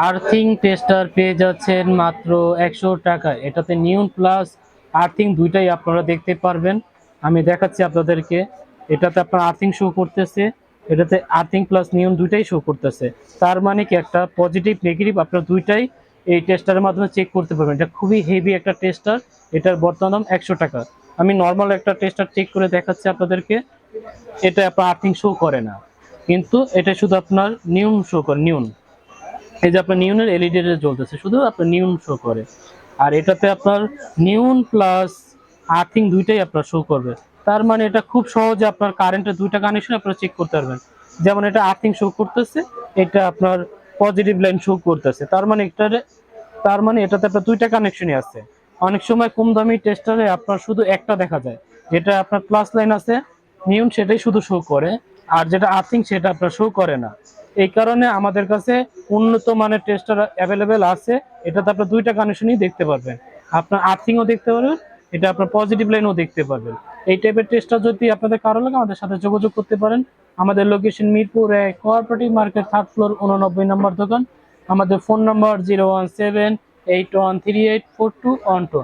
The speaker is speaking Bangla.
আর্থিং টেস্টার পেয়ে যাচ্ছেন মাত্র একশো টাকায়। এটাতে নিউন প্লাস আর্থিং দুইটাই আপনারা দেখতে পারবেন। আমি দেখাচ্ছি আপনাদেরকে। এটাতে আপনার আর্থিং শো করতেছে। এটাতে আর্থিং প্লাস নিউন দুইটাই শো করতেছে। তার মানে কি একটা পজিটিভ নেগেটিভ আপনারা দুইটাই এই টেস্টারের মাধ্যমে চেক করতে পারবেন। এটা খুবই হেভি একটা টেস্টার এটার বর্তমান দাম একশো টাকা। আমি নর্মাল একটা টেস্টার চেক করে দেখাচ্ছি আপনাদেরকে। এটা আপনার আর্থিং শো করে না। কিন্তু এটা শুধু আপনার নিউন শো করে নিউন এই যে আপনার নিউনের এলইডি জ্বলতেছে, শুধু আপনার নিউন শো করে। আর এটাতে আপনার নিউন প্লাস আর্থিং দুইটাই আপনার শো করবে। তার মানে এটা খুব সহজে আপনার কারেন্টের দুইটা কানেকশন আপনারা চেক করতে পারবেন। যেমন এটা আর্থিং শো করতেছে, এটা আপনার পজিটিভ লাইন শো করতেছে। তার মানে এটারে, তার মানে এটাতে আপনার দুইটা কানেকশনই আছে। অনেক সময় কম দামি টেস্টারে আপনার শুধু একটা দেখা যায়। যেটা আপনার প্লাস লাইন আছে নিউন সেটাই শুধু শো করে। আর যেটা আর্থিং সেটা আপনার শো করে না। এই কারণে আমাদের কাছে উন্নত মানের টেস্টার অ্যাভেলেবেল আছে। এটাতে আপনার দুইটা কানেকশনই দেখতে পারবেন। আপনার আর্থিংও দেখতে পারবেন, এটা আপনার পজিটিভ লাইনও দেখতে পারবেন। এই টাইপের টেস্টার যদি আপনাদের কারও লাগে, আমাদের সাথে যোগাযোগ করতে পারেন। আমাদের লোকেশন মিরপুর এক কোঅপারেটিভ মার্কেট থার্ড ফ্লোর উননব্বই নম্বর দোকান। আমাদের phone number zero one seven eight one three eight four two one two